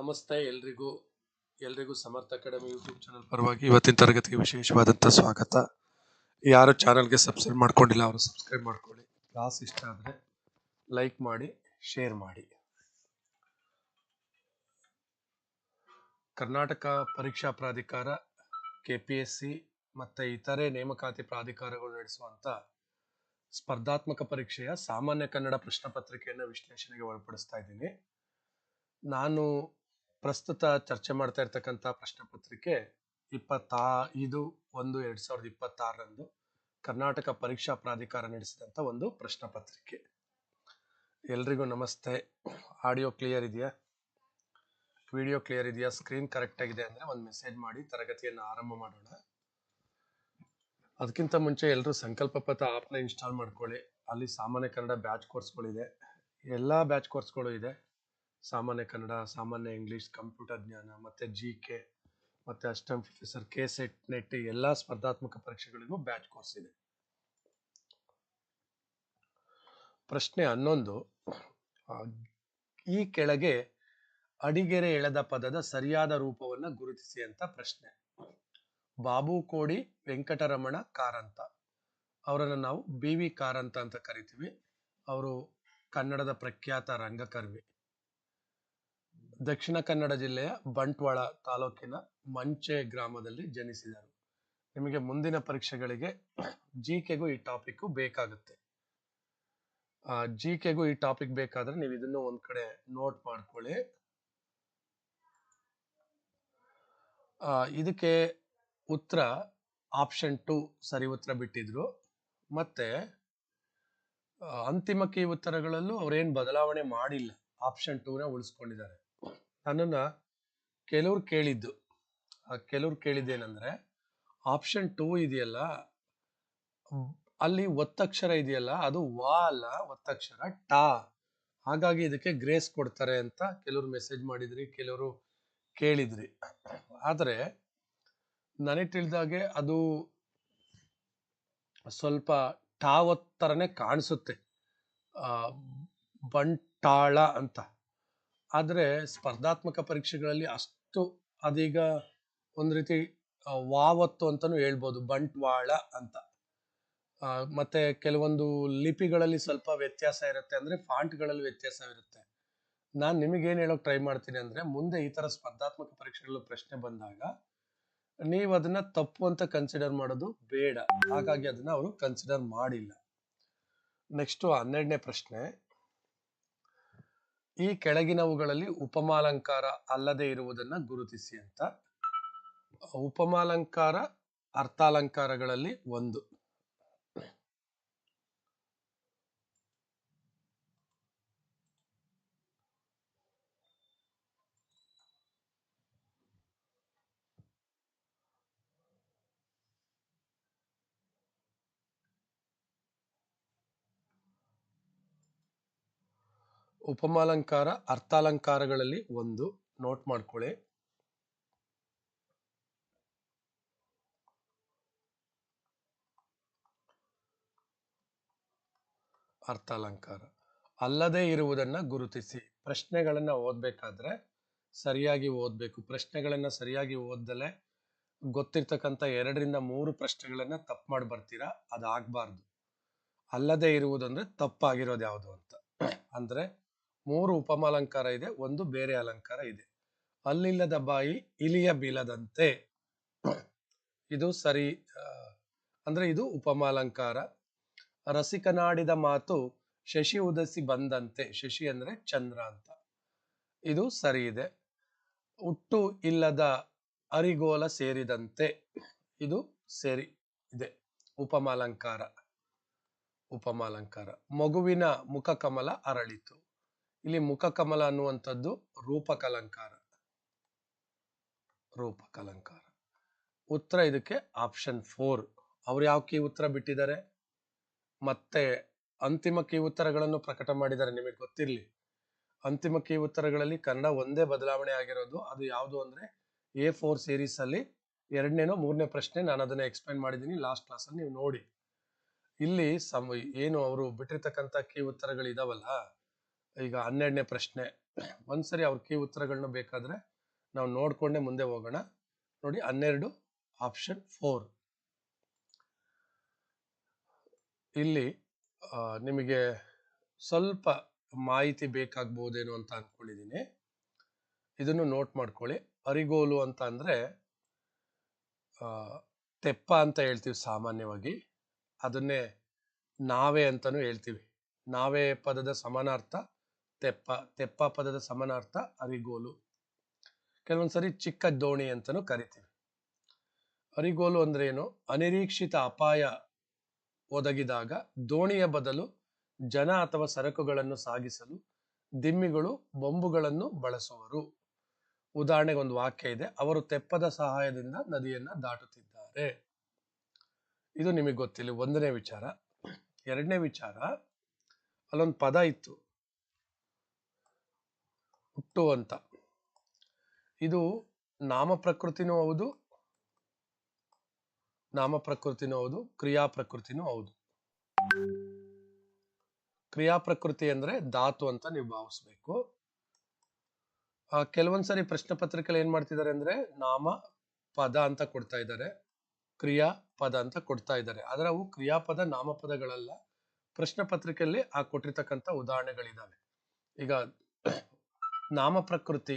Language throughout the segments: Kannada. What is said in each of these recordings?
ನಮಸ್ತೆ ಎಲ್ರಿಗೂ ಎಲ್ರಿಗೂ ಸಮರ್ಥ ಅಕಾಡೆಮಿ ಯೂಟ್ಯೂಬ್ ಚಾನಲ್ ಪರವಾಗಿ ಇವತ್ತಿನ ತರಗತಿಗೆ ವಿಶೇಷವಾದಂಥ ಸ್ವಾಗತ. ಯಾರು ಚಾನಲ್ಗೆ ಸಬ್ಸ್ಕ್ರೈಬ್ ಮಾಡ್ಕೊಂಡಿಲ್ಲ ಅವರು ಸಬ್ಸ್ಕ್ರೈಬ್ ಮಾಡ್ಕೊಳ್ಳಿ. ಕ್ಲಾಸ್ ಇಷ್ಟ ಆದರೆ ಲೈಕ್ ಮಾಡಿ, ಶೇರ್ ಮಾಡಿ. ಕರ್ನಾಟಕ ಪರೀಕ್ಷಾ ಪ್ರಾಧಿಕಾರ ಕೆ ಪಿ ಎಸ್ ಸಿ ಮತ್ತು ಇತರೆ ನೇಮಕಾತಿ ಪ್ರಾಧಿಕಾರಗಳು ನಡೆಸುವಂಥ ಸ್ಪರ್ಧಾತ್ಮಕ ಪರೀಕ್ಷೆಯ ಸಾಮಾನ್ಯ ಕನ್ನಡ ಪ್ರಶ್ನೆ ಪತ್ರಿಕೆಯನ್ನು ವಿಶ್ಲೇಷಣೆಗೆ ಒಳಪಡಿಸ್ತಾ ಇದ್ದೀನಿ. ನಾನು ಪ್ರಸ್ತುತ ಚರ್ಚೆ ಮಾಡ್ತಾ ಇರ್ತಕ್ಕಂಥ ಪ್ರಶ್ನೆ ಪತ್ರಿಕೆ ಇಪ್ಪತ್ತಾ ಇದು ಒಂದು ಎರಡ್ ಸಾವಿರದ ಇಪ್ಪತ್ತಾರರಂದು ಕರ್ನಾಟಕ ಪರೀಕ್ಷಾ ಪ್ರಾಧಿಕಾರ ನಡೆಸಿದಂಥ ಒಂದು ಪ್ರಶ್ನೆ ಪತ್ರಿಕೆ ಎಲ್ರಿಗೂ ನಮಸ್ತೆ. ಆಡಿಯೋ ಕ್ಲಿಯರ್ ಇದೆಯಾ? ವಿಡಿಯೋ ಕ್ಲಿಯರ್ ಇದೆಯಾ? ಸ್ಕ್ರೀನ್ ಕರೆಕ್ಟ್ ಆಗಿದೆ ಅಂದ್ರೆ ಒಂದು ಮೆಸೇಜ್ ಮಾಡಿ, ತರಗತಿಯನ್ನು ಆರಂಭ ಮಾಡೋಣ. ಅದಕ್ಕಿಂತ ಮುಂಚೆ ಎಲ್ಲರೂ ಸಂಕಲ್ಪ ಪತ್ರ ಆಪ್ನ ಇನ್ಸ್ಟಾಲ್ ಮಾಡ್ಕೊಳ್ಳಿ. ಅಲ್ಲಿ ಸಾಮಾನ್ಯ ಕನ್ನಡ ಬ್ಯಾಚ್ ಕೋರ್ಸ್ಗಳಿದೆ. ಎಲ್ಲ ಬ್ಯಾಚ್ ಕೋರ್ಸ್ಗಳು ಇದೆ. ಸಾಮಾನ್ಯ ಕನ್ನಡ, ಸಾಮಾನ್ಯ ಇಂಗ್ಲಿಷ್, ಕಂಪ್ಯೂಟರ್ ಜ್ಞಾನ, ಮತ್ತೆ ಜಿ ಕೆ ಮತ್ತೆ assistant professor K SET NET ಎಲ್ಲ ಸ್ಪರ್ಧಾತ್ಮಕ ಪರೀಕ್ಷೆಗಳಿಗೂ ಬ್ಯಾಚ್ ಕೋರ್ಸ್ ಇದೆ. ಪ್ರಶ್ನೆ ಹನ್ನೊಂದು. ಈ ಕೆಳಗೆ ಅಡಿಗೆರೆ ಎಳೆದ ಪದದ ಸರಿಯಾದ ರೂಪವನ್ನು ಗುರುತಿಸಿ ಅಂತ ಪ್ರಶ್ನೆ. ಬಾಬು ಕೋಡಿ ವೆಂಕಟರಮಣ ಕಾರಂತ. ಅವರನ್ನು ನಾವು ಬಿ ವಿ ಕಾರಂತ ಅಂತ ಕರಿತೀವಿ. ಅವರು ಕನ್ನಡದ ಪ್ರಖ್ಯಾತ ರಂಗಕರ್ಮಿ ದಕ್ಷಿಣ ಕನ್ನಡ ಜಿಲ್ಲೆಯ ಬಂಟ್ವಾಳ ತಾಲೂಕಿನ ಮಂಚೆ ಗ್ರಾಮದಲ್ಲಿ ಜನಿಸಿದರು. ನಿಮಗೆ ಮುಂದಿನ ಪರೀಕ್ಷೆಗಳಿಗೆ ಜಿ ಕೆಗೂ ಈ ಟಾಪಿಕ್ ಬೇಕಾಗುತ್ತೆ. ಜಿ ಕೆಗೂ ಈ ಟಾಪಿಕ್ ಬೇಕಾದ್ರೆ ನೀವು ಇದನ್ನ ಒಂದ್ ಕಡೆ ನೋಟ್ ಮಾಡ್ಕೊಳ್ಳಿ. ಇದಕ್ಕೆ ಉತ್ತರ ಆಪ್ಷನ್ ಟು ಸರಿ ಉತ್ತರ ಬಿಟ್ಟಿದ್ರು. ಮತ್ತೆ ಅಂತಿಮಕ್ಕೆ ಈ ಉತ್ತರಗಳಲ್ಲೂ ಅವ್ರೇನ್ ಬದಲಾವಣೆ ಮಾಡಿಲ್ಲ. ಆಪ್ಷನ್ ಟೂನ ಉಳಿಸ್ಕೊಂಡಿದ್ದಾರೆ. ನನ್ನನ್ನ ಕೆಲವ್ರು ಕೇಳಿದ್ದು. ಕೆಲವ್ರು ಕೇಳಿದ್ದೇನೆಂದರೆ ಆಪ್ಷನ್ ಟೂ ಇದೆಯಲ್ಲ, ಅಲ್ಲಿ ಒತ್ತಕ್ಷರ ಇದೆಯಲ್ಲ, ಅದು ವಾ ಅಲ್ಲ, ಒತ್ತಕ್ಷರ ಟಾ. ಹಾಗಾಗಿ ಇದಕ್ಕೆ ಗ್ರೇಸ್ ಕೊಡ್ತಾರೆ ಅಂತ ಕೆಲವ್ರು ಮೆಸೇಜ್ ಮಾಡಿದ್ರಿ, ಕೆಲವರು ಕೇಳಿದ್ರಿ. ಆದರೆ, ನನಗೆ ತಿಳಿದಾಗೆ ಅದು ಸ್ವಲ್ಪ ಟಾವತ್ ಥರನೇ ಕಾಣಿಸುತ್ತೆ ಬಂಟಾಳ ಅಂತ. ಆದ್ರೆ ಸ್ಪರ್ಧಾತ್ಮಕ ಪರೀಕ್ಷೆಗಳಲ್ಲಿ ಅಷ್ಟು ಅದೀಗ ಒಂದು ರೀತಿ ವಾವತ್ತು ಅಂತಲೂ ಹೇಳ್ಬೋದು ಬಂಟ್ವಾಳ ಅಂತ. ಮತ್ತೆ ಕೆಲವೊಂದು ಲಿಪಿಗಳಲ್ಲಿ ಸ್ವಲ್ಪ ವ್ಯತ್ಯಾಸ ಇರುತ್ತೆ ಅಂದರೆ ಫಾಂಟ್ಗಳಲ್ಲಿ ವ್ಯತ್ಯಾಸವಿರುತ್ತೆ ನಾನು ನಿಮಗೇನು ಹೇಳೋಕೆ ಟ್ರೈ ಮಾಡ್ತೀನಿ ಅಂದರೆ ಮುಂದೆ ಈ ಥರ ಸ್ಪರ್ಧಾತ್ಮಕ ಪರೀಕ್ಷೆಗಳು ಪ್ರಶ್ನೆ ಬಂದಾಗ ನೀವು ಅದನ್ನ ತಪ್ಪು ಅಂತ ಕನ್ಸಿಡರ್ ಮಾಡೋದು ಬೇಡ. ಹಾಗಾಗಿ ಅದನ್ನ ಅವರು ಕನ್ಸಿಡರ್ ಮಾಡಿಲ್ಲ. ನೆಕ್ಸ್ಟ್ ಹನ್ನೆರಡನೇ ಪ್ರಶ್ನೆ. ಈ ಕೆಳಗಿನವುಗಳಲ್ಲಿ ಉಪಮಾಲಂಕಾರ ಅಲ್ಲದೆ ಇರುವುದನ್ನ ಗುರುತಿಸಿ ಅಂತ. ಉಪಮಾಲಂಕಾರ ಅರ್ಥಾಲಂಕಾರಗಳಲ್ಲಿ ಒಂದು. ಉಪಮಾಲಂಕಾರ, ಅರ್ಥಾಲಂಕಾರಗಳಲ್ಲಿ ಒಂದು. ನೋಟ್ ಮಾಡ್ಕೊಳ್ಳಿ ಅರ್ಥಾಲಂಕಾರ. ಅಲ್ಲದೆ ಇರುವುದನ್ನ ಗುರುತಿಸಿ. ಪ್ರಶ್ನೆಗಳನ್ನು ಓದ್ಬೇಕಾದ್ರೆ ಸರಿಯಾಗಿ ಓದ್ಬೇಕು. ಪ್ರಶ್ನೆಗಳನ್ನು ಸರಿಯಾಗಿ ಓದ್ದಲೇ ಗೊತ್ತಿರ್ತಕ್ಕಂಥ ಎರಡರಿಂದ ಮೂರು ಪ್ರಶ್ನೆಗಳನ್ನು ತಪ್ಪು ಮಾಡಿ ಬರ್ತೀರಾ? ಅದಾಗಬಾರ್ದು. ಅಲ್ಲದೆ ಇರುವುದಂದ್ರೆ ತಪ್ಪಾಗಿರೋದು ಯಾವುದು ಅಂತ. ಅಂದ್ರೆ ಮೂರು ಉಪಮಾಲಂಕಾರ ಇದೆ, ಒಂದು ಬೇರೆ ಅಲಂಕಾರ ಇದೆ. ಅಲ್ಲಿಲ್ಲದ ಬಾಯಿ ಇಲಿಯ ಬೀಳದಂತೆ. ಇದು ಸರಿ ಅಂದ್ರೆ ಇದು ಉಪಮಾಲಂಕಾರ. ರಸಿಕನಾಡಿದ ಮಾತು ಶಶಿ ಉದಸಿ ಬಂದಂತೆ. ಶಶಿ ಅಂದ್ರೆ ಚಂದ್ರ ಅಂತ. ಇದು ಸರಿ ಇದೆ. ಹುಟ್ಟು ಇಲ್ಲದ ಅರಿಗೋಲ ಸೇರಿದಂತೆ. ಇದು ಸೇರಿ ಇದೆ. ಉಪಮಾಲಂಕಾರ. ಉಪಮಾಲಂಕಾರ. ಮಗುವಿನ ಮುಖ ಕಮಲ ಅರಳಿತು. ಇಲ್ಲಿ ಮುಖಕಮಲ ಅನ್ನುವಂಥದ್ದು ರೂಪಕಲಂಕಾರ. ರೂಪಕಲಂಕಾರ. ಉತ್ತರ ಇದಕ್ಕೆ ಆಪ್ಷನ್ ಫೋರ್ ಅವ್ರು ಯಾವ ಕೀ ಉತ್ತರ ಬಿಟ್ಟಿದ್ದಾರೆ? ಮತ್ತೆ ಅಂತಿಮ ಕೀ ಉತ್ತರಗಳನ್ನು ಪ್ರಕಟ ಮಾಡಿದ್ದಾರೆ, ನಿಮಗೆ ಗೊತ್ತಿರಲಿ. ಅಂತಿಮ ಕೀ ಉತ್ತರಗಳಲ್ಲಿ ಕನ್ನಡ ಒಂದೇ ಬದಲಾವಣೆ ಆಗಿರೋದು. ಅದು ಯಾವುದು ಅಂದ್ರೆ ಎ ಫೋರ್ ಸೀರೀಸ್ ಅಲ್ಲಿ ಎರಡನೇನೋ ಮೂರನೇ ಪ್ರಶ್ನೆ ನಾನು ಅದನ್ನ ಎಕ್ಸ್ಪ್ಲೈನ್ ಮಾಡಿದ್ದೀನಿ ಲಾಸ್ಟ್ ಕ್ಲಾಸಲ್ಲಿ ನೀವು ನೋಡಿ. ಇಲ್ಲಿ ಸಮ ಏನು ಅವರು ಬಿಟ್ಟಿರ್ತಕ್ಕಂಥ ಕೀ ಉತ್ತರಗಳು ಇದಾವಲ್ಲ ಈಗ ಹನ್ನೆರಡನೇ ಪ್ರಶ್ನೆ. ಒಂದ್ಸರಿ ಅವ್ರ ಕೀ ಉತ್ತರಗಳನ್ನ ಬೇಕಾದ್ರೆ ನಾವು ನೋಡ್ಕೊಂಡೆ ಮುಂದೆ ಹೋಗೋಣ. ನೋಡಿ, ಹನ್ನೆರಡು, ಆಪ್ಷನ್ ಫೋರ್. ಇಲ್ಲಿ ನಿಮಗೆ ಸ್ವಲ್ಪ ಮಾಹಿತಿ ಬೇಕಾಗ್ಬೋದೇನೋ ಅಂತ ಅಂದ್ಕೊಂಡಿದ್ದೀನಿ ಇದನ್ನು ನೋಟ್ ಮಾಡ್ಕೊಳ್ಳಿ. ಅರಿಗೋಲು ಅಂತ ಅಂದರೆ ತೆಪ್ಪ ಅಂತ ಹೇಳ್ತೀವಿ ಸಾಮಾನ್ಯವಾಗಿ. ಅದನ್ನೇ ನಾವೆ ಅಂತಲೂ ಹೇಳ್ತೀವಿ. ನಾವೆ ಪದದ ಸಮಾನಾರ್ಥ ತೆಪ್ಪ ತೆಪ್ಪ ಪದದ ಸಮನಾರ್ಥ ಅರಿಗೋಲು. ಕೆಲವೊಂದ್ಸರಿ ಚಿಕ್ಕ ದೋಣಿ ಅಂತಲೂ ಕರಿತೀವಿ. ಅರಿಗೋಲು ಅಂದ್ರೆ ಏನು ಅನಿರೀಕ್ಷಿತ ಅಪಾಯ ಒದಗಿದಾಗ ದೋಣಿಯ ಬದಲು ಜನ ಅಥವಾ ಸರಕುಗಳನ್ನು ಸಾಗಿಸಲು ದಿಮ್ಮಿಗಳು ಬೊಂಬುಗಳನ್ನು ಬಳಸುವರು. ಉದಾಹರಣೆಗೆ ಒಂದು ವಾಕ್ಯ ಇದೆ. ಅವರು ತೆಪ್ಪದ ಸಹಾಯದಿಂದ ನದಿಯನ್ನ ದಾಟುತ್ತಿದ್ದಾರೆ. ಇದು ನಿಮಗೆ ಗೊತ್ತಿಲ್ಲ. ಒಂದನೇ ವಿಚಾರ. ಎರಡನೇ ವಿಚಾರ. ಅಲ್ಲೊಂದು ಪದ ಇತ್ತು. ಹುಟ್ಟು ಅಂತ. ಇದು ನಾಮ ಪ್ರಕೃತಿನೂ ಹೌದು, ನಾಮ ಪ್ರಕೃತಿನೂ ಹೌದು, ಕ್ರಿಯಾ ಪ್ರಕೃತಿನೂ ಹೌದು. ಕ್ರಿಯಾ ಪ್ರಕೃತಿ ಅಂದ್ರೆ ಧಾತು ಅಂತ ನೀವು ಭಾವಿಸ್ಬೇಕು. ಕೆಲವೊಂದ್ಸರಿ ಪ್ರಶ್ನೆ ಪತ್ರಿಕೆಯಲ್ಲಿ ಏನ್ ಮಾಡ್ತಿದ್ದಾರೆ ಅಂದ್ರೆ ನಾಮ ಪದ ಅಂತ ಕೊಡ್ತಾ ಇದ್ದಾರೆ, ಕ್ರಿಯಾ ಪದ ಅಂತ ಕೊಡ್ತಾ ಇದ್ದಾರೆ. ಆದ್ರೆ ಅವು ಕ್ರಿಯಾಪದ ನಾಮಪದಗಳಲ್ಲ ಪ್ರಶ್ನೆ ಪತ್ರಿಕೆಯಲ್ಲಿ ಆ ಕೊಟ್ಟಿರ್ತಕ್ಕಂಥ ಉದಾಹರಣೆಗಳಿದಾವೆ. ಈಗ ನಾಮ ಪ್ರಕೃತಿ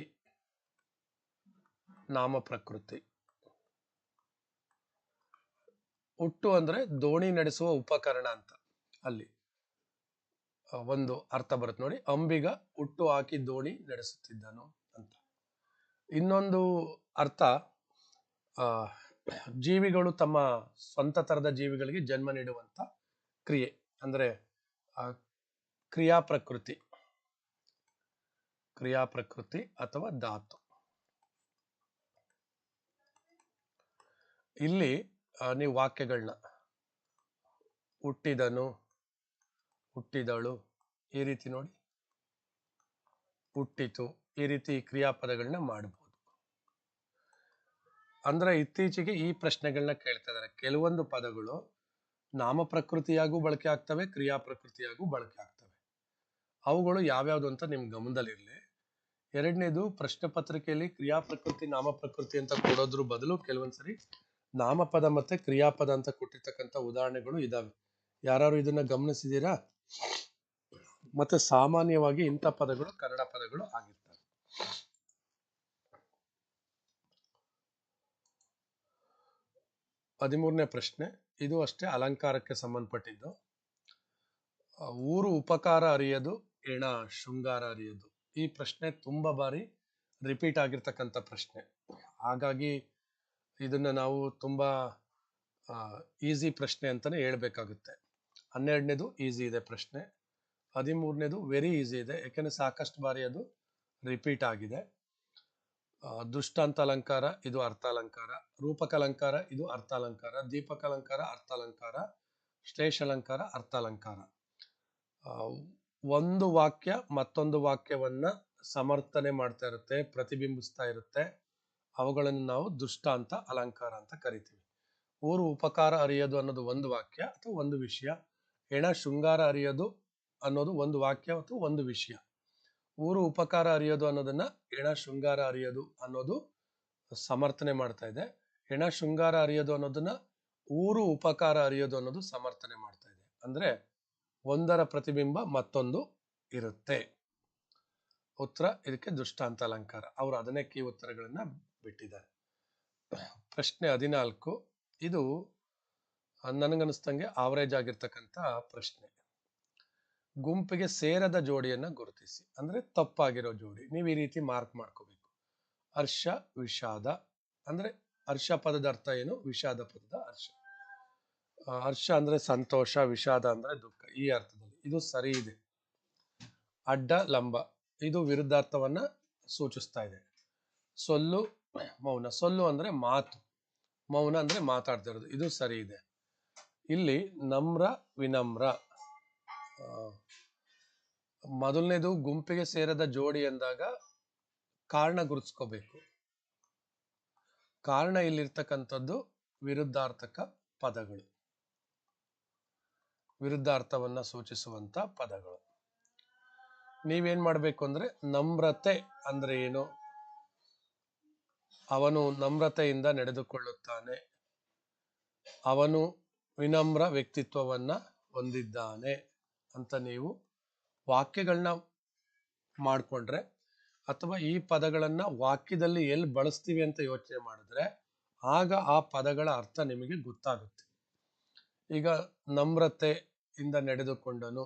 ನಾಮ ಪ್ರಕೃತಿ ಹುಟ್ಟು ಅಂದ್ರೆ ದೋಣಿ ನಡೆಸುವ ಉಪಕರಣ ಅಂತ ಅಲ್ಲಿ. ಒಂದು ಅರ್ಥ ಬರುತ್ತೆ ನೋಡಿ. ಅಂಬಿಗ ಹುಟ್ಟು ಹಾಕಿ ದೋಣಿ ನಡೆಸುತ್ತಿದ್ದನು ಅಂತ. ಇನ್ನೊಂದು ಅರ್ಥ ಜೀವಿಗಳು ತಮ್ಮ ಸ್ವಂತ ತರದ ಜೀವಿಗಳಿಗೆ ಜನ್ಮ ನೀಡುವಂತ ಕ್ರಿಯೆ. ಅಂದ್ರೆ ಕ್ರಿಯಾ ಪ್ರಕೃತಿ ಕ್ರಿಯಾ ಪ್ರಕೃತಿ ಅಥವಾ ಧಾತು. ಇಲ್ಲಿ ನೀವು ವಾಕ್ಯಗಳನ್ನ ಹುಟ್ಟಿದನು, ಹುಟ್ಟಿದಳು, ಈ ರೀತಿ ನೋಡಿ. ಹುಟ್ಟಿತು, ಈ ರೀತಿ ಕ್ರಿಯಾಪದಗಳನ್ನ ಮಾಡಬಹುದು ಅಂದ್ರೆ ಇತ್ತೀಚೆಗೆ ಈ ಪ್ರಶ್ನೆಗಳನ್ನ ಕೇಳ್ತಾ ಇದ್ದಾರೆ ಕೆಲವೊಂದು ಪದಗಳು ನಾಮ ಪ್ರಕೃತಿಯಾಗೂ ಬಳಕೆ ಆಗ್ತವೆ ಕ್ರಿಯಾ ಪ್ರಕೃತಿಯಾಗೂ ಬಳಕೆ ಆಗ್ತವೆ. ಅವುಗಳು ಯಾವ್ಯಾವ್ದು ಅಂತ ನಿಮ್ ಗಮನದಲ್ಲಿರ್ಲಿ. ಎರಡನೇದು ಪ್ರಶ್ನೆ ಪತ್ರಿಕೆಯಲ್ಲಿ ಕ್ರಿಯಾ ಪ್ರಕೃತಿ ನಾಮ ಪ್ರಕೃತಿ ಅಂತ ಕೊಡೋದ್ರ ಬದಲು ಕೆಲವೊಂದ್ಸರಿ ನಾಮಪದ ಮತ್ತೆ ಕ್ರಿಯಾಪದ ಅಂತ ಕೊಟ್ಟಿರ್ತಕ್ಕಂಥ ಉದಾಹರಣೆಗಳು ಇದಾವೆ. ಯಾರು ಇದನ್ನ ಗಮನಿಸಿದೀರಾ? ಮತ್ತೆ ಸಾಮಾನ್ಯವಾಗಿ ಇಂಥ ಪದಗಳು ಕನ್ನಡ ಪದಗಳು ಆಗಿರ್ತವೆ. ಹದಿಮೂರನೇ ಪ್ರಶ್ನೆ, ಇದು ಅಷ್ಟೇ ಅಲಂಕಾರಕ್ಕೆ ಸಂಬಂಧಪಟ್ಟಿದ್ದು. ಊರು ಉಪಕಾರ ಅರಿಯದು ಎಣ ಶೃಂಗಾರ ಅರಿಯದು. ಈ ಪ್ರಶ್ನೆ ತುಂಬಾ ಬಾರಿ ರಿಪೀಟ್ ಆಗಿರ್ತಕ್ಕಂಥ ಪ್ರಶ್ನೆ. ಹಾಗಾಗಿ ಇದನ್ನ ನಾವು ತುಂಬಾ ಈಸಿ ಪ್ರಶ್ನೆ ಅಂತಾನೆ ಹೇಳ್ಬೇಕಾಗುತ್ತೆ. ಹನ್ನೆರಡನೇದು ಈಸಿ ಇದೆ ಪ್ರಶ್ನೆ. ಹದಿಮೂರನೇದು ವೆರಿ ಈಸಿ ಇದೆ. ಯಾಕೆಂದರೆ ಸಾಕಷ್ಟು ಬಾರಿ ಅದು ರಿಪೀಟ್ ಆಗಿದೆ. ದೃಷ್ಟಾಂತ ಅಲಂಕಾರ ಇದು ಅರ್ಥಾಲಂಕಾರ. ರೂಪಕಲಂಕಾರ ಇದು ಅರ್ಥಾಲಂಕಾರ. ದೀಪಕಾಲಂಕಾರ ಅರ್ಥಾಲಂಕಾರ. ಶ್ಲೇಷ ಅಲಂಕಾರ ಅರ್ಥಾಲಂಕಾರ. ಆ, ಒಂದು ವಾಕ್ಯ ಮತ್ತೊಂದು ವಾಕ್ಯವನ್ನ ಸಮರ್ಥನೆ ಮಾಡ್ತಾ ಇರುತ್ತೆ, ಪ್ರತಿಬಿಂಬಿಸ್ತಾ ಇರುತ್ತೆ. ಅವುಗಳನ್ನು ನಾವು ದೃಷ್ಟಾಂತ ಅಲಂಕಾರ ಅಂತ ಕರಿತೀವಿ. ಊರು ಉಪಕಾರ ಅರಿಯೋದು ಅನ್ನೋದು ಒಂದು ವಾಕ್ಯ ಅಥವಾ ಒಂದು ವಿಷಯ. ಹೆಣ ಶೃಂಗಾರ ಅರಿಯೋದು ಅನ್ನೋದು ಒಂದು ವಾಕ್ಯ ಅಥವಾ ಒಂದು ವಿಷಯ. ಊರು ಉಪಕಾರ ಅರಿಯೋದು ಅನ್ನೋದನ್ನ ಹೆಣ ಶೃಂಗಾರ ಅರಿಯೋದು ಅನ್ನೋದು ಸಮರ್ಥನೆ ಮಾಡ್ತಾ ಇದೆ. ಹೆಣ ಶೃಂಗಾರ ಅರಿಯೋದು ಅನ್ನೋದನ್ನ ಊರು ಉಪಕಾರ ಅರಿಯೋದು ಅನ್ನೋದು ಸಮರ್ಥನೆ ಮಾಡ್ತಾ ಇದೆ. ಅಂದ್ರೆ ಒಂದರ ಪ್ರತಿಬಿಂಬ ಮತ್ತೊಂದು ಇರುತ್ತೆ. ಉತ್ತರ, ಇದಕ್ಕೆ ದೃಷ್ಟಾಂತ ಅಲಂಕಾರ. ಅವರು ಅದನ್ನೇ ಕೀ ಉತ್ತರಗಳನ್ನ ಬಿಟ್ಟಿದ್ದಾರೆ. ಪ್ರಶ್ನೆ ಹದಿನಾಲ್ಕು. ಇದು ನನಗನ್ನಿಸ್ದಂಗೆ ಆವರೇಜ್ ಆಗಿರ್ತಕ್ಕಂಥ ಪ್ರಶ್ನೆ. ಗುಂಪಿಗೆ ಸೇರದ ಜೋಡಿಯನ್ನು ಗುರುತಿಸಿ. ಅಂದ್ರೆ ತಪ್ಪಾಗಿರೋ ಜೋಡಿ. ನೀವು ಈ ರೀತಿ ಮಾರ್ಕ್ ಮಾಡ್ಕೋಬೇಕು. ಹರ್ಷ, ವಿಷಾದ. ಅಂದ್ರೆ ಹರ್ಷ ಪದದ ಅರ್ಥ ಏನು? ವಿಷಾದ ಪದದ ಹರ್ಷ. ಹರ್ಷ ಅಂದ್ರೆ ಸಂತೋಷ, ವಿಷಾದ ಅಂದ್ರೆ ದುಃಖ, ಈ ಅರ್ಥದಲ್ಲಿ. ಇದು ಸರಿ ಇದೆ. ಅಡ್ಡ, ಲಂಬ. ಇದು ವಿರುದ್ಧಾರ್ಥವನ್ನ ಸೂಚಿಸ್ತಾ ಇದೆ. ಸೊಲ್ಲು, ಮೌನ. ಸೊಲ್ಲು ಅಂದ್ರೆ ಮಾತು. ಮೌನ ಅಂದ್ರೆ ಮಾತಾಡ್ತಿರೋದು ಇದು ಸರಿ ಇದೆ. ಇಲ್ಲಿ ನಮ್ರ, ವಿನಮ್ರ. ಮೊದಲನೇದು ಗುಂಪಿಗೆ ಸೇರದ ಜೋಡಿ ಅಂದಾಗ ಕಾರಣ ಗುರುತಿಸ್ಕೋಬೇಕು. ಕಾರಣ ಇಲ್ಲಿರ್ತಕ್ಕಂಥದ್ದು ವಿರುದ್ಧಾರ್ಥಕ ಪದಗಳು. ವಿರುದ್ಧಾರ್ಥವನ್ನ ಸೂಚಿಸುವಂತ ಪದಗಳು. ನೀವೇನು ಮಾಡಬೇಕು ಅಂದ್ರೆ ನಮ್ರತೆ ಅಂದ್ರೆ ಏನು? ಅವನು ನಮ್ರತೆಯಿಂದ ನಡೆದುಕೊಳ್ಳುತ್ತಾನೆ. ಅವನು ವಿನಮ್ರ ವ್ಯಕ್ತಿತ್ವವನ್ನ ಹೊಂದಿದ್ದಾನೆ ಅಂತ ನೀವು ವಾಕ್ಯಗಳನ್ನ ಮಾಡಿಕೊಂಡ್ರೆ ಅಥವಾ ಈ ಪದಗಳನ್ನು ವಾಕ್ಯದಲ್ಲಿ ಎಲ್ಲಿ ಬಳಸ್ತೀವಿ ಅಂತ ಯೋಚನೆ ಮಾಡಿದ್ರೆ ಆಗ ಆ ಪದಗಳ ಅರ್ಥ ನಿಮಗೆ ಗೊತ್ತಾಗುತ್ತೆ. ಈಗ ನಮ್ರತೆಯಿಂದ ನಡೆದುಕೊಂಡನು,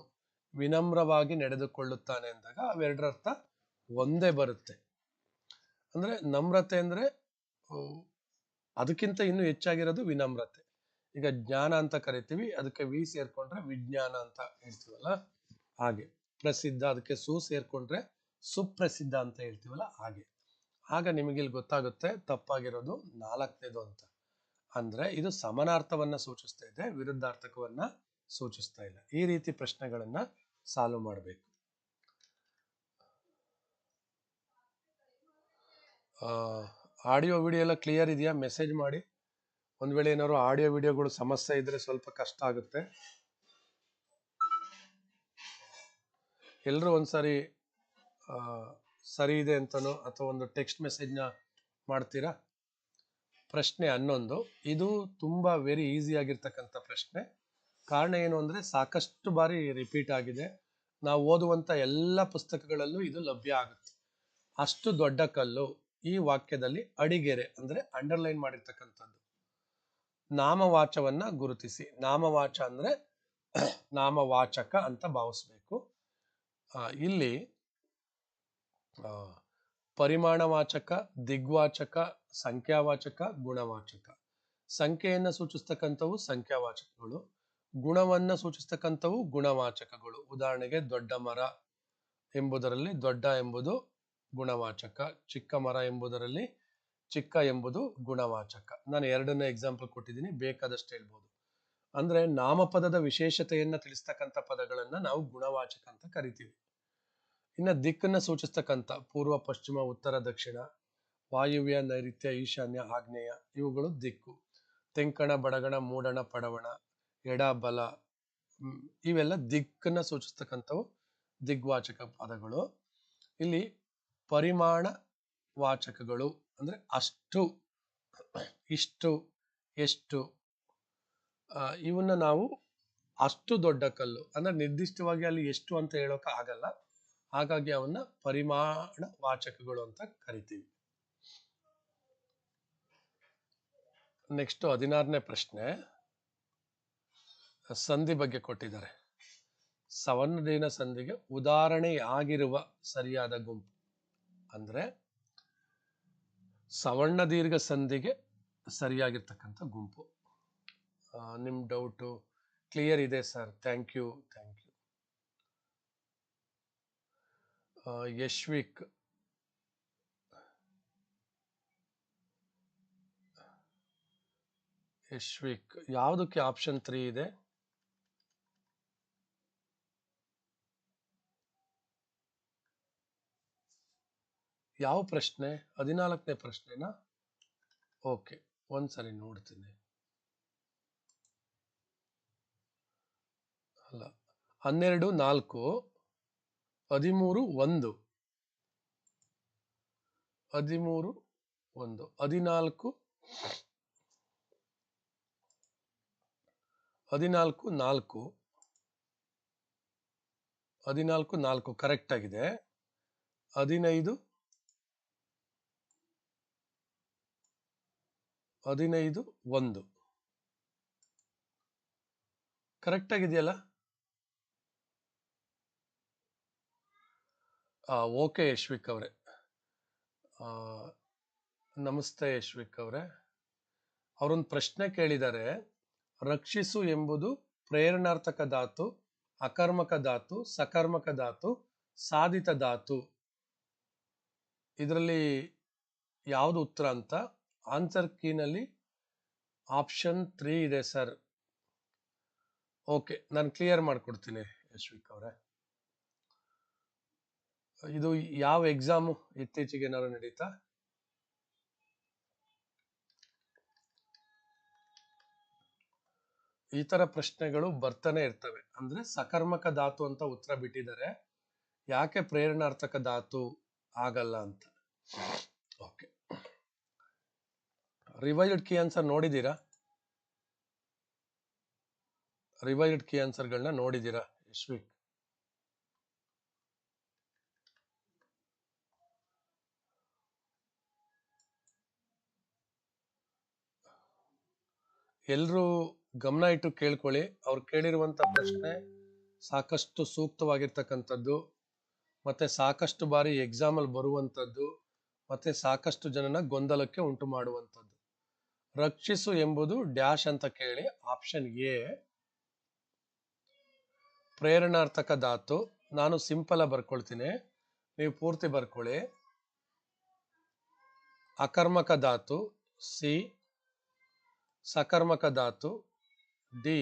ವಿನಮ್ರವಾಗಿ ನಡೆದುಕೊಳ್ಳುತ್ತಾನೆ ಅಂದಾಗ ಅವೆರಡರ ಅರ್ಥ ಒಂದೇ ಬರುತ್ತೆ. ಅಂದ್ರೆ ನಮ್ರತೆ ಅಂದ್ರೆ ಅದಕ್ಕಿಂತ ಇನ್ನು ಹೆಚ್ಚಾಗಿರೋದು ವಿನಮ್ರತೆ. ಈಗ ಜ್ಞಾನ ಅಂತ ಕರಿತೀವಿ, ಅದಕ್ಕೆ ವಿ ಸೇರ್ಕೊಂಡ್ರೆ ವಿಜ್ಞಾನ ಅಂತ ಹೇಳ್ತೀವಲ್ಲ, ಹಾಗೆ. ಪ್ರಸಿದ್ಧ, ಅದಕ್ಕೆ ಸು ಸೇರ್ಕೊಂಡ್ರೆ ಸುಪ್ರಸಿದ್ಧ ಅಂತ ಹೇಳ್ತೀವಲ್ಲ, ಹಾಗೆ. ಆಗ ನಿಮಗೆ ಇಲ್ಲಿ ಗೊತ್ತಾಗುತ್ತೆ, ತಪ್ಪಾಗಿರೋದು ನಾಲ್ಕನೇದು ಅಂತ. ಅಂದ್ರೆ ಇದು ಸಮಾನಾರ್ಥವನ್ನ ಸೂಚಿಸ್ತಾ ಇದೆ, ವಿರುದ್ಧಾರ್ಥಕವನ್ನ ಸೂಚಿಸ್ತಾ ಇಲ್ಲ. ಈ ರೀತಿ ಪ್ರಶ್ನೆಗಳನ್ನ ಸಾಲ್ವ್ ಮಾಡಬೇಕು. ಆಡಿಯೋ ವಿಡಿಯೋ ಎಲ್ಲ ಕ್ಲಿಯರ್ ಇದೆಯಾ? ಮೆಸೇಜ್ ಮಾಡಿ. ಒಂದ್ ವೇಳೆ ಏನಾದ್ರು ಆಡಿಯೋ ವಿಡಿಯೋಗಳು ಸಮಸ್ಯೆ ಇದ್ರೆ ಸ್ವಲ್ಪ ಕಷ್ಟ ಆಗುತ್ತೆ. ಎಲ್ಲರೂ ಒಂದ್ಸರಿ ಸರಿ ಇದೆ ಅಂತನೋ ಅಥವಾ ಒಂದು ಟೆಕ್ಸ್ಟ್ ಮೆಸೇಜ್ನ ಮಾಡ್ತೀರಾ? ಪ್ರಶ್ನೆ ಹನ್ನೊಂದು ಇದು ತುಂಬಾ ವೆರಿ ಈಸಿ ಆಗಿರ್ತಕ್ಕಂಥ ಪ್ರಶ್ನೆ. ಕಾರಣ ಏನು ಅಂದ್ರೆ ಸಾಕಷ್ಟು ಬಾರಿ ರಿಪೀಟ್ ಆಗಿದೆ. ನಾವು ಓದುವಂತ ಎಲ್ಲ ಪುಸ್ತಕಗಳಲ್ಲೂ ಇದು ಲಭ್ಯ ಆಗುತ್ತೆ. ಅಷ್ಟು ದೊಡ್ಡ ಕಲ್ಲು ಈ ವಾಕ್ಯದಲ್ಲಿ ಅಡಿಗೆರೆ ಅಂದ್ರೆ ಅಂಡರ್ಲೈನ್ ಮಾಡಿರ್ತಕ್ಕಂಥದ್ದು. ನಾಮವಾಚವನ್ನ ಗುರುತಿಸಿ. ನಾಮವಾಚ ಅಂದ್ರೆ ನಾಮವಾಚಕ ಅಂತ ಭಾವಿಸ್ಬೇಕು. ಇಲ್ಲಿ ಪರಿಮಾಣವಾಚಕ, ದಿಗ್ವಾಚಕ ಸಂಖ್ಯಾವಾಚಕ, ಗುಣವಾಚಕ. ಸಂಖ್ಯೆಯನ್ನು ಸೂಚಿಸ್ತಕ್ಕಂಥವು ಸಂಖ್ಯಾವಾಚಕಗಳು. ಗುಣವನ್ನು ಸೂಚಿಸ್ತಕ್ಕಂಥವು ಗುಣವಾಚಕಗಳು. ಉದಾಹರಣೆಗೆ ದೊಡ್ಡ ಮರ ಎಂಬುದರಲ್ಲಿ ದೊಡ್ಡ ಎಂಬುದು ಗುಣವಾಚಕ, ಚಿಕ್ಕ ಮರ ಎಂಬುದರಲ್ಲಿ ಚಿಕ್ಕ ಎಂಬುದು ಗುಣವಾಚಕ. ನಾನು ಎರಡನೇ ಎಕ್ಸಾಂಪಲ್ ಕೊಟ್ಟಿದ್ದೀನಿ, ಬೇಕಾದಷ್ಟು ಹೇಳ್ಬೋದು. ಅಂದ್ರೆ ನಾಮಪದದ ವಿಶೇಷತೆಯನ್ನ ತಿಳಿಸ್ತಕ್ಕಂಥ ಪದಗಳನ್ನ ನಾವು ಗುಣವಾಚಕ ಅಂತ ಕರಿತೀವಿ. ಇನ್ನ ದಿಕ್ಕನ್ನ ಸೂಚಿಸ್ತಕ್ಕಂಥ, ಪೂರ್ವ, ಪಶ್ಚಿಮ, ಉತ್ತರ, ದಕ್ಷಿಣ ವಾಯುವ್ಯ, ನೈಋತ್ಯ, ಈಶಾನ್ಯ, ಆಗ್ನೇಯ ಇವುಗಳು ದಿಕ್ಕು. ತೆಂಕಣ, ಬಡಗಣ, ಮೂಡಣ, ಪಡವಣ, ಎಡ, ಬಲ ಇವೆಲ್ಲ ದಿಕ್ಕನ್ನ ಸೂಚಿಸ್ತಕ್ಕಂಥವು ದಿಗ್ವಾಚಕ ಪದಗಳು. ಇಲ್ಲಿ ಪರಿಮಾಣ ವಾಚಕಗಳು ಅಂದ್ರೆ ಅಷ್ಟು, ಇಷ್ಟು, ಎಷ್ಟು ಇವನ್ನ ನಾವು ಅಷ್ಟು ದೊಡ್ಡ ಕಲ್ಲು ಅಂದ್ರೆ ನಿರ್ದಿಷ್ಟವಾಗಿ ಅಲ್ಲಿ ಎಷ್ಟು ಅಂತ ಹೇಳೋಕೆ ಆಗಲ್ಲ. ಹಾಗಾಗಿ ಅವನ್ನ ಪರಿಮಾಣ ವಾಚಕಗಳು ಅಂತ ಕರಿತೀವಿ. ನೆಕ್ಸ್ಟ್ ಹದಿನಾರನೇ ಪ್ರಶ್ನೆ. ಸಂಧಿ ಬಗ್ಗೆ ಕೊಟ್ಟಿದ್ದಾರೆ. ಸವರ್ಣದೀನ ಸಂಧಿಗೆ ಉದಾಹರಣೆಯಾಗಿರುವ ಸರಿಯಾದ ಗುಂಪು. ಅಂದ್ರೆ ಸವರ್ಣ ದೀರ್ಘ ಸಂಧಿಗೆ ಸರಿಯಾಗಿರ್ತಕ್ಕಂಥ ಗುಂಪು. ನಿಮ್ಮ ನಿಮ್ ಡೌಟು ಕ್ಲಿಯರ್ ಇದೆ sir? Thank you thank you Yashvik Yashvik ಯಾವುದಕ್ಕೆ ಆಪ್ಷನ್ ತ್ರೀ ಇದೆ? ಯಾವ ಪ್ರಶ್ನೆ? ಹದಿನಾಲ್ಕನೇ ಪ್ರಶ್ನೆನಾ? ಓಕೆ, ಒಂದ್ಸರಿ ನೋಡ್ತೀನಿ. ಅಲ್ಲ, ಹನ್ನೆರಡು, ನಾಲ್ಕು, ಹದಿಮೂರು, ಒಂದು. ಹದಿಮೂರು, ಒಂದು. ಹದಿನಾಲ್ಕು ಹದಿನಾಲ್ಕು, ನಾಲ್ಕು. ಹದಿನಾಲ್ಕು, ನಾಲ್ಕು ಕರೆಕ್ಟ್ ಆಗಿದೆ. ಹದಿನೈದು. ಹದಿನೈದು, ಒಂದು. ಕರೆಕ್ಟ್ ಆಗಿದೆಯಲ್ಲ? ಓಕೆ ಯಶ್ವಿಕ್ ಅವರೇ. ನಮಸ್ತೆ ಯಶ್ವಿಕ್ ಅವರೇ. ಅವರೊಂದು ಪ್ರಶ್ನೆ ಕೇಳಿದ್ದಾರೆ ರಕ್ಷಿಸು ಎಂಬುದು ಪ್ರೇರಣಾರ್ಥಕ ಧಾತು, ಅಕರ್ಮಕ ಧಾತು, ಸಕರ್ಮಕ ಧಾತು, ಸಾಧಿತ ಧಾತು. ಇದರಲ್ಲಿ ಯಾವುದು ಉತ್ತರ ಅಂತ? ಆನ್ಸರ್ ಕೀನಲ್ಲಿ ಆಪ್ಷನ್ ತ್ರೀ ಇದೆ ಸರ್ ಓಕೆ ನಾನು ಕ್ಲಿಯರ್ ಮಾಡಿಕೊಡ್ತೀನಿ, ಯಶ್ವಿಕ್ ಅವರೇ. ಇದು ಯಾವ ಎಕ್ಸಾಮು ಇತ್ತೀಚೆಗೆ ಏನಾದ್ರು ನಡೀತಾ? ಈ ತರ ಪ್ರಶ್ನೆಗಳು ಬರ್ತಾನೆ ಇರ್ತವೆ. ಅಂದ್ರೆ ಸಕರ್ಮಕ ಧಾತು ಅಂತ ಉತ್ತರ ಬಿಟ್ಟಿದ್ದಾರೆ. ಯಾಕೆ ಪ್ರೇರಣಾರ್ಥಕ ಧಾತು ಆಗಲ್ಲ ಅಂತ? ಓಕೆ. ರಿವೈಸ್ಡ್ ಕೀ ಆನ್ಸರ್ ನೋಡಿದ್ದೀರಾ? ರಿವೈಸ್ಡ್ ಕೀ ಆನ್ಸರ್ಗಳನ್ನ ನೋಡಿದ್ದೀರಾ, ಯಶ್ವಿಕ್? ಎಲ್ರೂ ಗಮನ ಇಟ್ಟು ಕೇಳ್ಕೊಳ್ಳಿ. ಅವ್ರು ಕೇಳಿರುವಂತ ಪ್ರಶ್ನೆ ಸಾಕಷ್ಟು ಸೂಕ್ತವಾಗಿರ್ತಕ್ಕಂಥದ್ದು, ಮತ್ತೆ ಸಾಕಷ್ಟು ಬಾರಿ ಎಕ್ಸಾಮ್ ಅಲ್ಲಿ ಬರುವಂತದ್ದು ಮತ್ತೆ ಸಾಕಷ್ಟು ಜನನ ಗೊಂದಲಕ್ಕೆ ಉಂಟು ಮಾಡುವಂಥದ್ದು. ರಕ್ಷಿಸು ಎಂಬುದು ಡ್ಯಾಶ್ ಅಂತ ಕೇಳಿ ಆಪ್ಷನ್ ಎ. ಪ್ರೇರಣಾರ್ಥಕ ಧಾತು. ನಾನು ಸಿಂಪಲ್ ಆಗಿ ಬರ್ಕೊಳ್ತೀನಿ. ನೀವು ಪೂರ್ತಿ ಬರ್ಕೊಳ್ಳಿ. ಅಕರ್ಮಕ ಧಾತು. ಸಿ. ಸಕರ್ಮಕ ಧಾತು. ಡಿ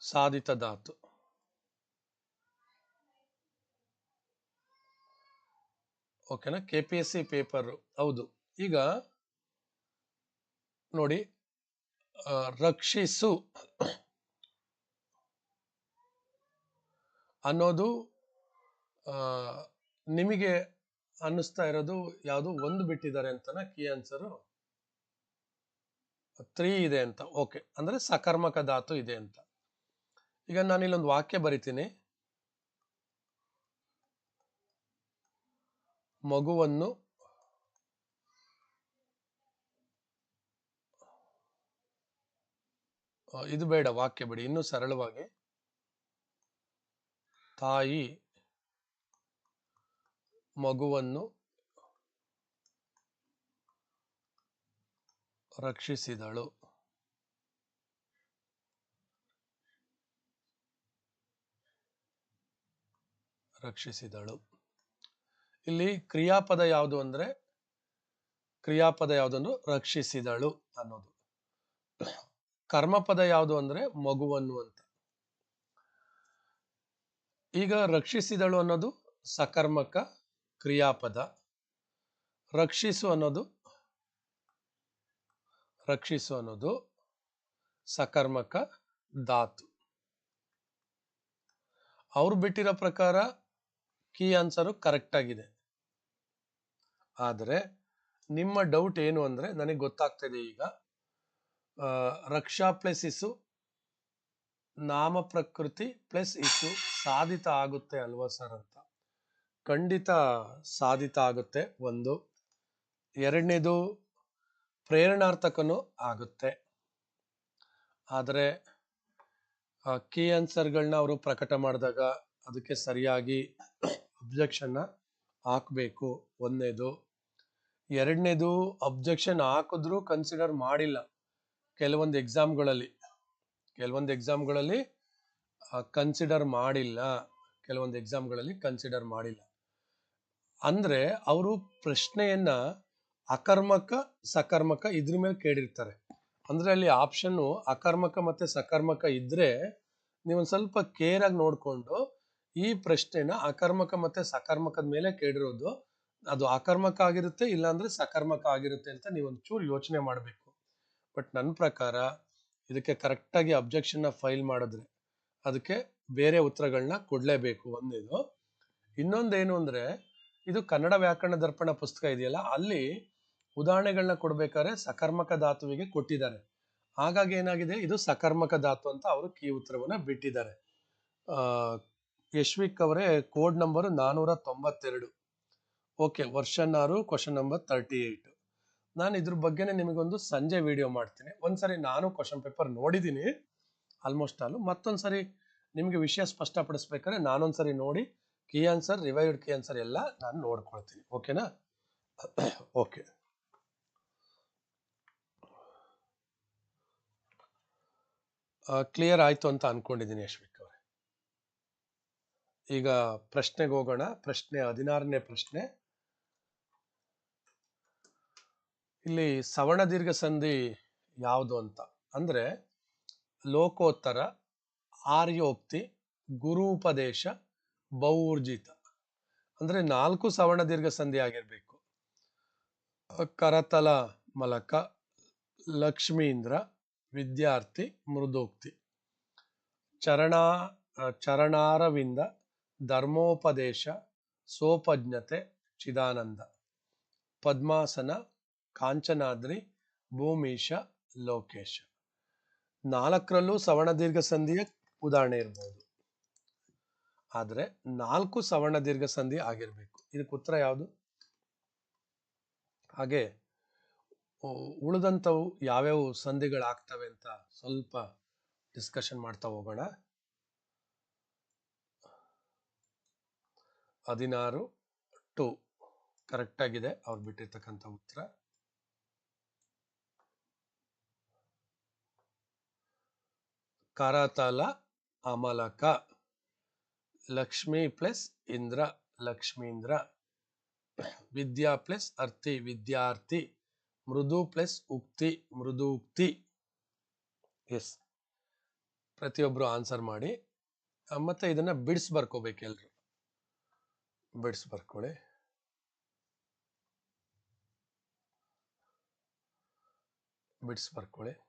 ಸಾಧಿತ ಧಾತು ಓಕೆನಾ K P S C paper ಹೌದು. ಈಗ ನೋಡಿ ರಕ್ಷಿಸು ಅನ್ನೋದು ನಿಮಗೆ ಅನ್ನಿಸ್ತಾ ಇರೋದು ಯಾವುದು ಒಂದು ಬಿಟ್ಟಿದ್ದಾರೆ ಅಂತನ ಕೀ ಆನ್ಸರು ತ್ರೀ ಇದೆ ಅಂತ. ಓಕೆ. ಅಂದ್ರೆ ಸಕರ್ಮಕ ಧಾತು ಇದೆ ಅಂತ. ಈಗ ನಾನು ಇಲ್ಲೊಂದು ವಾಕ್ಯ ಬರಿತೀನಿ. ಮಗುವನ್ನು ಇದು ಬೇಡ, ವಾಕ್ಯ ಬಿಡಿ, ಇನ್ನೂ ಸರಳವಾಗಿ. ತಾಯಿ ಮಗುವನ್ನು ರಕ್ಷಿಸಿದಳು. ರಕ್ಷಿಸಿದಳು. ಇಲ್ಲಿ ಕ್ರಿಯಾಪದ ಯಾವುದು ಅಂದ್ರೆ, ಕ್ರಿಯಾಪದ ಯಾವುದನ್ನು ರಕ್ಷಿಸಿದಳು ಅನ್ನೋದು. ಕರ್ಮಪದ ಯಾವುದು ಅಂದ್ರೆ, ಮಗುವನ್ನು ಅಂತ. ಈಗ ರಕ್ಷಿಸಿದಳು ಅನ್ನೋದು ಸಕರ್ಮಕ ಕ್ರಿಯಾಪದ. ರಕ್ಷಿಸು ಅನ್ನೋದು ರಕ್ಷಿಸು ಅನ್ನೋದು ಸಕರ್ಮಕ ಧಾತು. ಅವ್ರು ಬಿಟ್ಟಿರೋ ಪ್ರಕಾರ ಕೀ ಆನ್ಸರು ಕರೆಕ್ಟ್ ಆಗಿದೆ. ಆದರೆ ನಿಮ್ಮ ಡೌಟ್ ಏನು ಅಂದ್ರೆ ನನಗೆ ಗೊತ್ತಾಗ್ತಿದೆ ಈಗ. ರಕ್ಷಾ ಪ್ಲಸ್ ಇಸು ನಾಮ ಪ್ರಕೃತಿ ಪ್ಲಸ್ ಇಸು ಸಾಧಿತ ಆಗುತ್ತೆ ಅಲ್ವಾ ಸರ್ ಅಂತ. ಖಂಡಿತ ಸಾಧಿತ ಆಗುತ್ತೆ ಒಂದು. ಎರಡನೇದು ಪ್ರೇರಣಾರ್ಥಕನು ಆಗುತ್ತೆ. ಆದರೆ ಕೀ ಆನ್ಸರ್ಗಳನ್ನ ಅವರು ಪ್ರಕಟ ಮಾಡಿದಾಗ ಅದಕ್ಕೆ ಸರಿಯಾಗಿ ಅಬ್ಜೆಕ್ಷನ್ನ ಹಾಕಬೇಕು. ಒಂದನೇದು. ಎರಡನೇದು ಅಬ್ಜೆಕ್ಷನ್ ಹಾಕಿದ್ರೂ ಕನ್ಸಿಡರ್ ಮಾಡಿಲ್ಲ. ಕೆಲವೊಂದು ಎಕ್ಸಾಮ್ಗಳಲ್ಲಿ ಕೆಲವೊಂದು ಎಕ್ಸಾಮ್ಗಳಲ್ಲಿ ಕನ್ಸಿಡರ್ ಮಾಡಿಲ್ಲ. ಕೆಲವೊಂದು ಎಕ್ಸಾಮ್ಗಳಲ್ಲಿ ಕನ್ಸಿಡರ್ ಮಾಡಿಲ್ಲ. ಅಂದರೆ, ಅವರು ಪ್ರಶ್ನೆಯನ್ನ ಅಕರ್ಮಕ, ಸಕರ್ಮಕ ಇದ್ರ ಮೇಲೆ ಕೇಳಿರ್ತಾರೆ. ಅಂದ್ರೆ ಅಲ್ಲಿ ಆಪ್ಷನ್ ಅಕರ್ಮಕ ಮತ್ತೆ ಸಕರ್ಮಕ ಇದ್ದರೆ ನೀವೊಂದು ಸ್ವಲ್ಪ ಕೇರಾಗಿ ನೋಡಿಕೊಂಡು ನೋಡ್ಕೊಂಡು ಈ ಪ್ರಶ್ನೆನ ಅಕರ್ಮಕ ಮತ್ತೆ ಸಕರ್ಮಕದ ಮೇಲೆ ಕೇಳಿರೋದು, ಅದು ಅಕರ್ಮಕ ಆಗಿರುತ್ತೆ ಇಲ್ಲಾಂದರೆ ಸಕರ್ಮಕ ಆಗಿರುತ್ತೆ ಅಂತ ನೀವೊಂದು ಚೂರು ಯೋಚನೆ ಮಾಡಬೇಕು. ಬಟ್ ನನ್ನ ಪ್ರಕಾರ ಇದಕ್ಕೆ ಕರೆಕ್ಟಾಗಿ ಅಬ್ಜೆಕ್ಷನ್ನ ಫೈಲ್ ಮಾಡಿದ್ರೆ ಅದಕ್ಕೆ ಬೇರೆ ಉತ್ತರಗಳನ್ನ ಕೊಡ್ಲೇಬೇಕು ಒಂದೇದು. ಇನ್ನೊಂದೇನು ಅಂದ್ರೆ ಇದು ಕನ್ನಡ ವ್ಯಾಕರಣ ದರ್ಪಣ ಪುಸ್ತಕ ಇದೆಯಲ್ಲ, ಅಲ್ಲಿ ಉದಾಹರಣೆಗಳನ್ನ ಕೊಡ್ಬೇಕಾದ್ರೆ ಸಕರ್ಮಕ ಧಾತುವಿಗೆ ಕೊಟ್ಟಿದ್ದಾರೆ. ಹಾಗಾಗಿ ಏನಾಗಿದೆ? ಇದು ಸಕರ್ಮಕ ಧಾತು ಅಂತ ಅವರು ಕೀ ಉತ್ತರವನ್ನ ಬಿಟ್ಟಿದ್ದಾರೆ. ಯಶ್ವಿಕ್ ಅವರೇ ಕೋಡ್ ನಂಬರ್ ನಾನೂರ ತೊಂಬತ್ತೆರಡು ಓಕೆ, ವರ್ಷನ್ ಆರು, ಕ್ವಶನ್ ನಂಬರ್ ತರ್ಟಿ ಏಯ್ಟ್. ನಾನು ಇದ್ರ ಬಗ್ಗೆನೇ ನಿಮಗೊಂದು ಸಂಜೆ ವಿಡಿಯೋ ಮಾಡ್ತೀನಿ. ಒಂದ್ಸರಿ ನಾನು ಕ್ವಶನ್ ಪೇಪರ್ ನೋಡಿದ್ದೀನಿ. Almost all. ಮತ್ತೊಂದ್ಸರಿ ನಿಮಗೆ ವಿಷಯ ಸ್ಪಷ್ಟಪಡಿಸ್ಬೇಕಾದ್ರೆ ನಾನೊಂದ್ಸರಿ ನೋಡಿ, key answer, revised key answer ಎಲ್ಲ ನಾನು ನೋಡ್ಕೊಳ್ತೀನಿ. ಓಕೆನಾ? ಓಕೆ. ಕ್ಲಿಯರ್ ಆಯ್ತು ಅಂತ ಅನ್ಕೊಂಡಿದ್ದೀನಿ ಯಶ್ವಿಕ್ ಅವರೇ. ಈಗ ಪ್ರಶ್ನೆಗೆ ಹೋಗೋಣ. ಪ್ರಶ್ನೆ ಹದಿನಾರನೇ ಪ್ರಶ್ನೆ. ಇಲ್ಲಿ ಸವರ್ಣ ದೀರ್ಘ ಸಂಧಿ ಯಾವುದು ಅಂತ. ಅಂದ್ರೆ ಲೋಕೋತ್ತರ, ಆರ್ಯೋಕ್ತಿ, ಗುರೂಪದೇಶ ಬೌರ್ಜಿತ ಅಂದ್ರೆ ನಾಲ್ಕು ಸವರ್ಣ ದೀರ್ಘ ಸಂಧಿ ಆಗಿರ್ಬೇಕು. ಕರತಲ ಮಲಕ, ಲಕ್ಷ್ಮೀಂದ್ರ ವಿದ್ಯಾರ್ಥಿ ಮೃದೋಕ್ತಿ. ಚರಣ ಚರಣಾರವಿಂದ, ಧರ್ಮೋಪದೇಶ, ಸೋಪಜ್ಞತೆ, ಚಿದಾನಂದ. ಪದ್ಮಾಸನ, ಕಾಂಚನಾದ್ರಿ, ಭೂಮೀಶ, ಲೋಕೇಶ. ನಾಲ್ಕರಲ್ಲೂ ಸವರ್ಣ ದೀರ್ಘ ಸಂಧಿಯ ಉದಾಹರಣೆ ಇರ್ಬೋದು. ಆದರೆ ನಾಲ್ಕು ಸವರ್ಣ ದೀರ್ಘ ಸಂಧಿ ಆಗಿರಬೇಕು. ಇದಕ್ಕೆ ಉತ್ತರ ಯಾವುದು? ಹಾಗೆ ಉಳಿದಂಥವು ಯಾವ್ಯಾವ ಸಂಧಿಗಳಾಗ್ತವೆ ಅಂತ ಸ್ವಲ್ಪ ಡಿಸ್ಕಷನ್ ಮಾಡ್ತಾ ಹೋಗೋಣ. ಹದಿನಾರು ಟು. ಕರೆಕ್ಟ್ ಆಗಿದೆ. ಅವ್ರು ಬಿಟ್ಟಿರ್ತಕ್ಕಂಥ ಉತ್ತರ. ಕರತಲ, ಅಮಲಕ, ಲಕ್ಷ್ಮಿ ಪ್ಲಸ್ ಇಂದ್ರ, ಲಕ್ಷ್ಮೀಂದ್ರ. ವಿದ್ಯಾ ಪ್ಲಸ್ ಅರ್ಥಿ ವಿದ್ಯಾರ್ಥಿ. ಮೃದು ಪ್ಲಸ್ ಉಕ್ತಿ, ಮೃದು ಉಕ್ತಿ. ಎಸ್ ಪ್ರತಿಯೊಬ್ಬರು ಆನ್ಸರ್ ಮಾಡಿ. ಮತ್ತೆ ಇದನ್ನ ಬಿಡ್ಸ್ ಬರ್ಕೋಬೇಕು ಎಲ್ರು. ಬಿಡ್ಸ್ ಬರ್ಕೊಳ್ಳಿ. ಬಿಡ್ಸ್ ಬರ್ಕೊಳ್ಳಿ.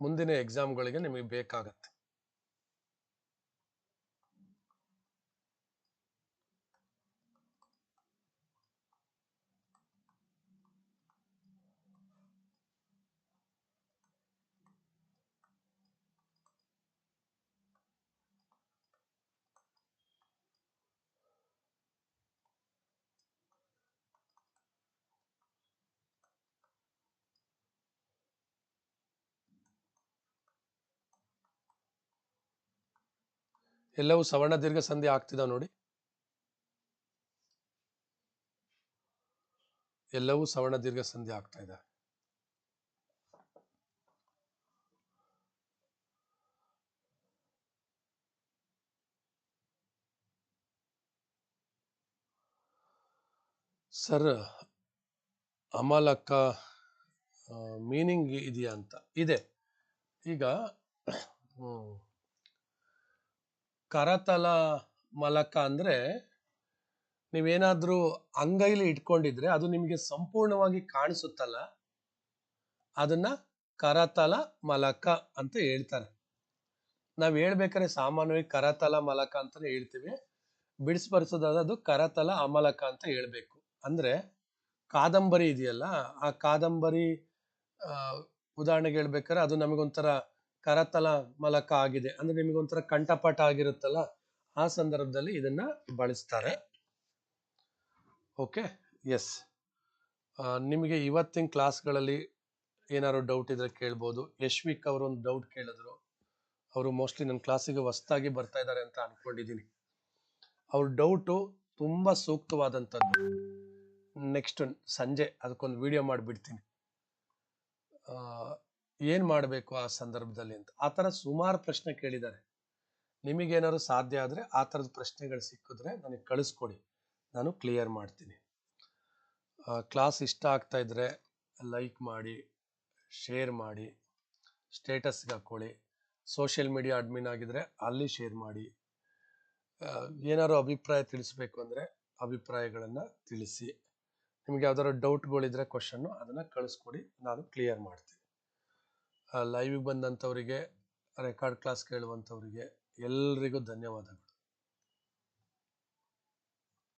ಮುಂದಿನ ಎಕ್ಸಾಮ್ಗಳಿಗೆ ನಿಮಗೆ ಬೇಕಾಗತ್ತೆ. ಎಲ್ಲವೂ ಸವರ್ಣ ದೀರ್ಘ ಸಂಧಿ ಆಗ್ತಿದ ನೋಡಿ. ಎಲ್ಲವೂ ಸವರ್ಣ ದೀರ್ಘ ಸಂಧಿ ಆಗ್ತಾ ಇದೆ. ಸರ್ ಅಮಲಕ್ಕ ಮೀನಿಂಗ್ ಇದೆಯಾ ಅಂತ? ಇದೆ. ಈಗ ಕರತಲ ಮಲಕ ಅಂದ್ರೆ ನೀವೇನಾದರೂ ಅಂಗೈಲಿ ಇಟ್ಕೊಂಡಿದ್ರೆ ಅದು ನಿಮಗೆ ಸಂಪೂರ್ಣವಾಗಿ ಕಾಣಿಸುತ್ತಲ್ಲ. ಅದನ್ನ ಕರತಲ ಮಲಕ ಅಂತ ಹೇಳ್ತಾರೆ. ನಾವು ಹೇಳ್ಬೇಕಾದ್ರೆ ಸಾಮಾನ್ಯವಾಗಿ ಕರತಲ ಮಲಕ ಅಂತ ಹೇಳ್ತೀವಿ. ಬಿಡಿಸ್ಬರ್ಸೋದಾದ್ರೆ ಅದು ಕರತಲ ಅಮಲಕ ಅಂತ ಹೇಳ್ಬೇಕು. ಅಂದ್ರೆ ಕಾದಂಬರಿ ಇದೆಯಲ್ಲ, ಆ ಕಾದಂಬರಿ ಉದಾಹರಣೆಗೆ ಹೇಳ್ಬೇಕಾದ್ರೆ ಅದು ನಮಗೊಂಥರ ಕರತಲ ಮಲಕ ಆಗಿದೆ. ಅಂದ್ರೆ ನಿಮಗೆ ಒಂಥರ ಕಂಠಪಾಠ ಆಗಿರುತ್ತಲ್ಲ, ಆ ಸಂದರ್ಭದಲ್ಲಿ ಇದನ್ನ ಬಳಸ್ತಾರೆ. ಓಕೆ ಎಸ್ ನಿಮಗೆ ಇವತ್ತಿನ ಕ್ಲಾಸ್ಗಳಲ್ಲಿ ಏನಾದ್ರು ಡೌಟ್ ಇದ್ರೆ ಕೇಳ್ಬೋದು. ಯಶ್ವಿಕ್ ಅವರು ಒಂದು ಡೌಟ್ ಕೇಳಿದ್ರು. ಅವರು ಮೋಸ್ಟ್ಲಿ ನನ್ನ ಕ್ಲಾಸಿಗೆ ಹೊಸ್ತಾಗಿ ಬರ್ತಾ ಇದ್ದಾರೆ ಅಂತ ಅನ್ಕೊಂಡಿದ್ದೀನಿ ಅವ್ರ ಡೌಟು ತುಂಬಾ ಸೂಕ್ತವಾದಂಥದ್ದು. ನೆಕ್ಸ್ಟ್ ಸಂಜೆ ಅದಕ್ಕೊಂದು ವಿಡಿಯೋ ಮಾಡಿಬಿಡ್ತೀನಿ. ಏನು ಮಾಡಬೇಕು ಆ ಸಂದರ್ಭದಲ್ಲಿ ಅಂತ? ಆ ಥರ ಸುಮಾರು ಪ್ರಶ್ನೆ ಕೇಳಿದ್ದಾರೆ. ನಿಮಗೇನಾದ್ರು ಸಾಧ್ಯ ಆದರೆ ಆ ಥರದ ಪ್ರಶ್ನೆಗಳು ಸಿಕ್ಕಿದ್ರೆ ನನಗೆ ಕಳಿಸ್ಕೊಡಿ. ನಾನು ಕ್ಲಿಯರ್ ಮಾಡ್ತೀನಿ. ಕ್ಲಾಸ್ ಇಷ್ಟ ಆಗ್ತಾ ಇದ್ರೆ ಲೈಕ್ ಮಾಡಿ, ಶೇರ್ ಮಾಡಿ ಸ್ಟೇಟಸ್ಗೆ ಹಾಕ್ಕೊಳ್ಳಿ ಸೋಷಿಯಲ್ ಮೀಡಿಯಾ ಅಡ್ಮಿನ್ ಆಗಿದ್ರೆ ಅಲ್ಲಿ ಶೇರ್ ಮಾಡಿ. ಏನಾದ್ರು ಅಭಿಪ್ರಾಯ ತಿಳಿಸ್ಬೇಕು ಅಂದರೆ ಅಭಿಪ್ರಾಯಗಳನ್ನು ತಿಳಿಸಿ. ನಿಮ್ಗೆ ಯಾವ್ದಾದ್ರು ಡೌಟ್ಗಳಿದ್ರೆ, ಕ್ವಶನ್ನು ಅದನ್ನು ಕಳಿಸ್ಕೊಡಿ. ನಾನು ಕ್ಲಿಯರ್ ಮಾಡ್ತೀನಿ. ಲೈವಿಗೆ ಬಂದಂಥವರಿಗೆ ರೆಕಾರ್ಡ್ ಕ್ಲಾಸ್ ಕೇಳುವಂಥವರಿಗೆ ಎಲ್ಲರಿಗೂ ಧನ್ಯವಾದಗಳು.